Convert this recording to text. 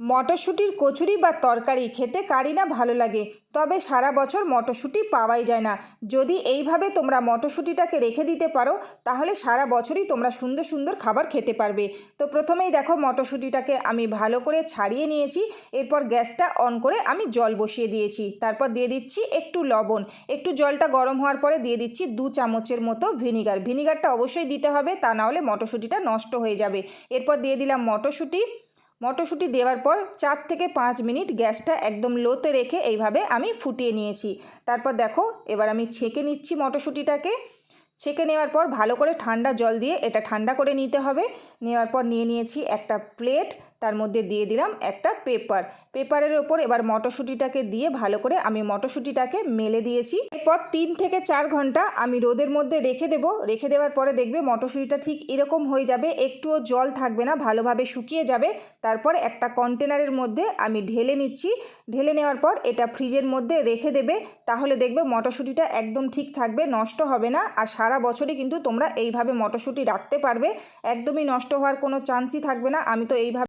মটরশুঁটির কচুরি বা তরকারি খেতে কারি না ভালো লাগে। তবে সারা বছর মটরশুঁটি পাওয়াই যায় না। যদি এইভাবে তোমরা মটরশুঁটিটাকে রেখে দিতে পারো, তাহলে সারা বছরই তোমরা সুন্দর সুন্দর খাবার খেতে পারবে। তো প্রথমেই দেখো মটরশুঁটিটাকে আমি ভালো করে ছাড়িয়ে নিয়েছি। এরপর গ্যাসটা অন করে আমি জল বসিয়ে দিয়েছি। তারপর দিয়ে দিচ্ছি একটু লবণ। একটু জলটা গরম হওয়ার পরে দিয়ে দিচ্ছি দু চামচের মতো ভিনিগার। ভিনিগারটা অবশ্যই দিতে হবে, তা না হলে মটরশুঁটিটা নষ্ট হয়ে যাবে। এরপর দিয়ে দিলাম মটরশুঁটি। মটরশুঁটি দেওয়ার পর চার থেকে পাঁচ মিনিট গ্যাসটা একদম লোতে রেখে এইভাবে আমি ফুটিয়ে নিয়েছি। তারপর দেখো, এবার আমি ছেঁকে নিচ্ছি মটরশুঁটিটাকে। ছেঁকে নেওয়ার পর ভালো করে ঠান্ডা জল দিয়ে এটা ঠান্ডা করে নিতে হবে। নেওয়ার পর নিয়ে নিয়েছি একটা প্লেট তার মধ্যে দিয়ে দিলাম একটা পেপার। পেপারের ওপর এবার মটরশুঁটিটাকে দিয়ে ভালো করে আমি মটরশুঁটিটাকে মেলে দিয়েছি। এরপর তিন থেকে চার ঘণ্টা আমি রোদের মধ্যে রেখে দেব। রেখে দেওয়ার পরে দেখবে মটরশুঁটিটা ঠিক এরকম হয়ে যাবে, একটুও জল থাকবে না, ভালোভাবে শুকিয়ে যাবে। তারপর একটা কন্টেনারের মধ্যে আমি ঢেলে নিচ্ছি। ঢেলে নেওয়ার পর এটা ফ্রিজের মধ্যে রেখে দেবে। তাহলে দেখবে মটরশুঁটিটা একদম ঠিক থাকবে, নষ্ট হবে না। আর সারা বছরই কিন্তু তোমরা এইভাবে মটরশুঁটি রাখতে পারবে। একদমই নষ্ট হওয়ার কোনো চান্সই থাকবে না। আমি তো এইভাবে